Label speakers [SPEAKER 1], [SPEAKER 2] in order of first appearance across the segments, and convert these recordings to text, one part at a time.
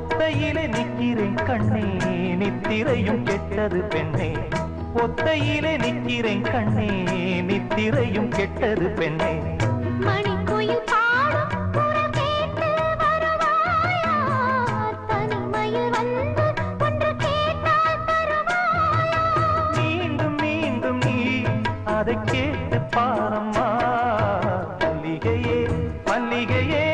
[SPEAKER 1] ஒத்தையிலே நிக்கிறேன் கண்ணே நித்திரையும் கெட்டது பெண்ணே. ஒத்தையிலே நிக்கிறேன் கண்ணே நித்திரையும் கெட்டது பெண்ணே. மணி கொயில் அதை கேட்டு பாரம்மா. மல்லிகையே மல்லிகையே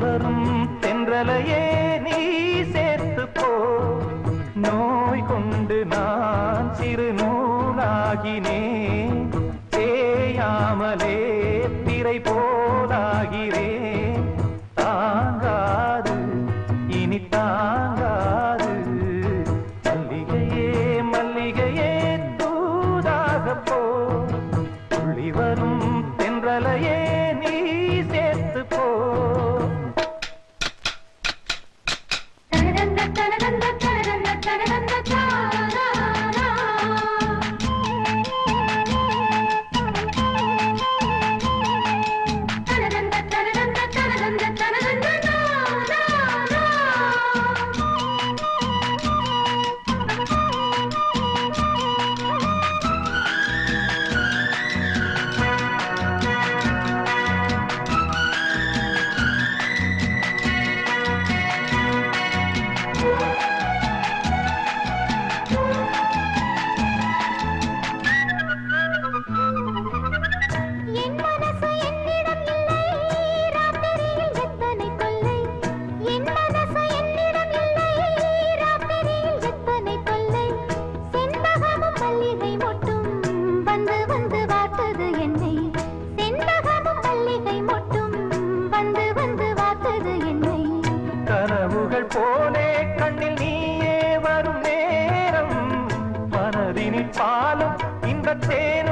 [SPEAKER 1] வரும் தென்றலையே நீ சேர்த்துப்போ நோய் கொண்டு நான் சிறு நூலாகினேன். தேயாமலே திரை போலாகிறேன். கண்டத்தேன்